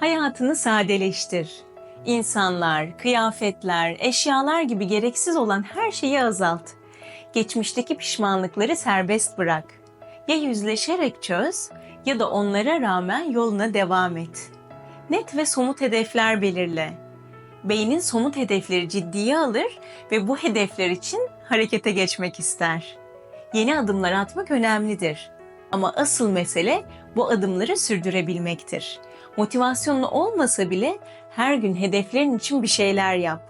Hayatını sadeleştir. İnsanlar, kıyafetler, eşyalar gibi gereksiz olan her şeyi azalt. Geçmişteki pişmanlıkları serbest bırak. Ya yüzleşerek çöz ya da onlara rağmen yoluna devam et. Net ve somut hedefler belirle. Beynin somut hedefleri ciddiye alır ve bu hedefler için harekete geçmek ister. Yeni adımlar atmak önemlidir. Ama asıl mesele bu adımları sürdürebilmektir. Motivasyonun olmasa bile her gün hedeflerin için bir şeyler yap.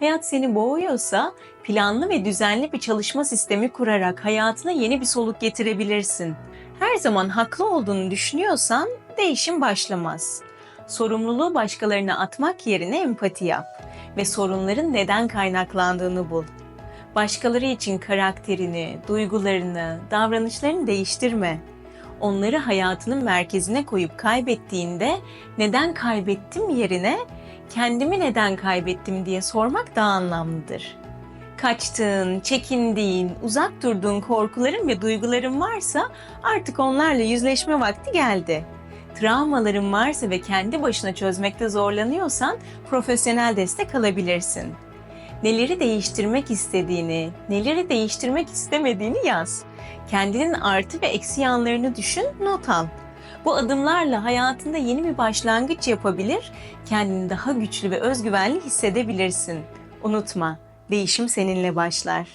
Hayat seni boğuyorsa planlı ve düzenli bir çalışma sistemi kurarak hayatına yeni bir soluk getirebilirsin. Her zaman haklı olduğunu düşünüyorsan değişim başlamaz. Sorumluluğu başkalarına atmak yerine empati yap ve sorunların neden kaynaklandığını bul. Başkaları için karakterini, duygularını, davranışlarını değiştirme. Onları hayatının merkezine koyup kaybettiğinde neden kaybettim yerine kendimi neden kaybettim diye sormak daha anlamlıdır. Kaçtığın, çekindiğin, uzak durduğun korkuların ve duyguların varsa artık onlarla yüzleşme vakti geldi. Travmaların varsa ve kendi başına çözmekte zorlanıyorsan profesyonel destek alabilirsin. Neleri değiştirmek istediğini, neleri değiştirmek istemediğini yaz. Kendinin artı ve eksi yanlarını düşün, not al. Bu adımlarla hayatında yeni bir başlangıç yapabilir, kendini daha güçlü ve özgüvenli hissedebilirsin. Unutma, değişim seninle başlar.